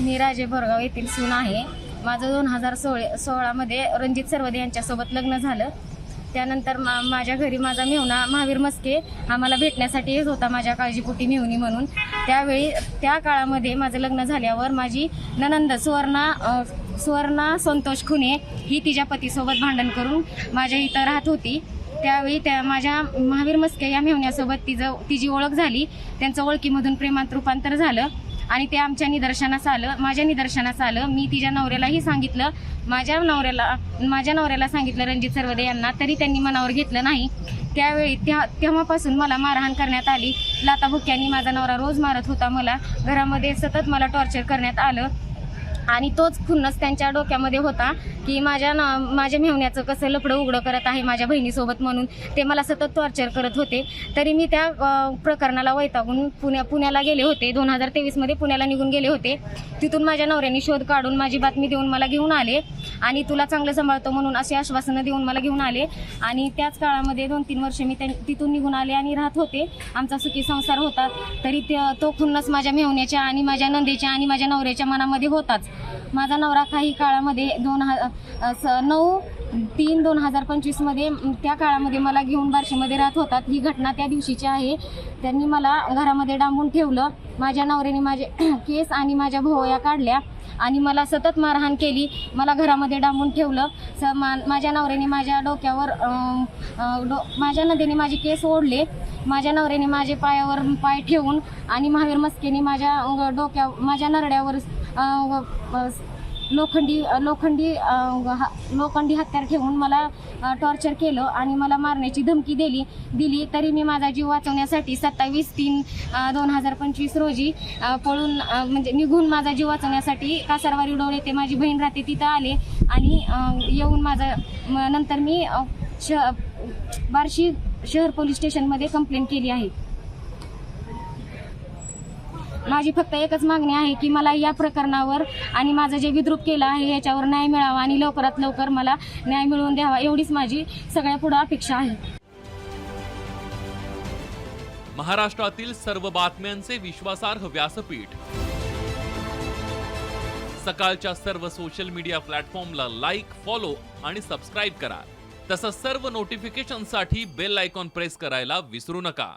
मी राजे बोरगाव येथील सून आहे. माझं दोन हजार सोळे सोळामध्ये रणजित सरवदे यांच्यासोबत लग्न झालं. त्यानंतर मा माझ्या घरी माझा मेहुणा महावीर मस्के आम्हाला भेटण्यासाठी येत होता माझ्या काळजीपोटी मेहुणी म्हणून. त्यावेळी त्या काळामध्ये माझं लग्न झाल्यावर माझी ननंद सुवर्णा सुवर्णा संतोष खुने ही तिच्या पतीसोबत भांडण करून माझ्या इथं राहत होती. त्यावेळी त्या माझ्या महावीर मस्के या मेहुण्यासोबत तिचं तिची ओळख झाली. त्यांचं ओळखीमधून प्रेमात रूपांतर झालं. आणि ते आमच्या निदर्शनास आलं माझ्या निदर्शनास आलं. मी तिच्या नवऱ्यालाही सांगितलं माझ्या नवऱ्याला माझ्या नवऱ्याला सांगितलं रणजित सरवदे यांना तरी त्यांनी मनावर घेतलं नाही. त्यावेळी त्या तेव्हापासून मला मारहाण करण्यात आली. लाताबुक्यांनी माझा नवरा रोज मारत होता मला. घरामध्ये सतत मला टॉर्चर करण्यात आलं. आणि तोच खुन्नस त्यांच्या डोक्यामध्ये होता की माझ्या ना माझ्या मेहण्याचं कसं लपडं उघडं करत आहे माझ्या बहिणीसोबत म्हणून. ते मला सतत टॉर्चर करत होते. तरी मी त्या प्रकरणाला वैतागून पुण्या पुण्याला गेले होते. दोन हजार तेवीसमध्ये पुण्याला निघून गेले होते. तिथून माझ्या नवऱ्याने शोध काढून माझी बातमी देऊन मला घेऊन आले. आणि तुला चांगलं सांभाळतो म्हणून अशी आश्वासनं देऊन मला घेऊन आले. आणि त्याच काळामध्ये दोन तीन वर्ष मी त्या तिथून निघून आले आणि राहत होते. आमचा सुखी संसार होता. तरी तो खुन्नस माझ्या मेहण्याच्या आणि माझ्या नंदेच्या आणि माझ्या नवऱ्याच्या मनामध्ये होताच. माझा नवरा काही काळामध्ये दोन ह स- नऊ तीन दोन हजार पंचवीसमध्ये त्या काळामध्ये मला घेऊन बार्शीमध्ये राहत होतात ही घटना त्या दिवशीची आहे. त्यांनी मला घरामध्ये डांबून ठेवलं. माझ्या नवऱ्याने माझे केस आणि माझ्या भोवया काढल्या आणि मला सतत मारहाण केली. मला घरामध्ये डांबून ठेवलं. स मा माझ्या नवऱ्याने माझ्या डोक्यावर डो माझ्या नदीने माझे केस ओढले. माझ्या नवऱ्याने माझे पायावर पाय ठेवून आणि महावीर मस्केने माझ्या डोक्या माझ्या नरड्यावर लोखंडी लोखंडी हा- लोखंडी हत्यार ठेवून मला टॉर्चर केलं आणि मला मारण्याची धमकी दिली दिली. तरी मी माझा जीव वाचवण्यासाठी सत्तावीस तीन दोन हजार पंचवीस रोजी पळून म्हणजे निघून माझा जीव वाचवण्यासाठी कासारवारी डोळे ते माझी बहीण राहते तिथं आले. आणि येऊन माझा नंतर मी श बार्शी शहर पोलीस स्टेशनमध्ये कंप्लेंट केली आहे. माझी फक्त एकच मागणी आहे की मला या प्रकरणावर आणि माझं जे विद्रूप केलं आहे याच्यावर न्याय मिळावा आणि लवकरात लवकर मला न्याय मिळवून द्यावा एवढीच माझी सगळ्या पुढं अपेक्षा आहे. महाराष्ट्रातील सर्व बातम्यांचे विश्वासार्ह व्यासपीठ. सकाळच्या सर्व सोशल मीडिया प्लॅटफॉर्मला लाईक फॉलो आणि सबस्क्राईब करा. तसंच सर्व नोटिफिकेशनसाठी बेल आयकॉन प्रेस करायला विसरू नका.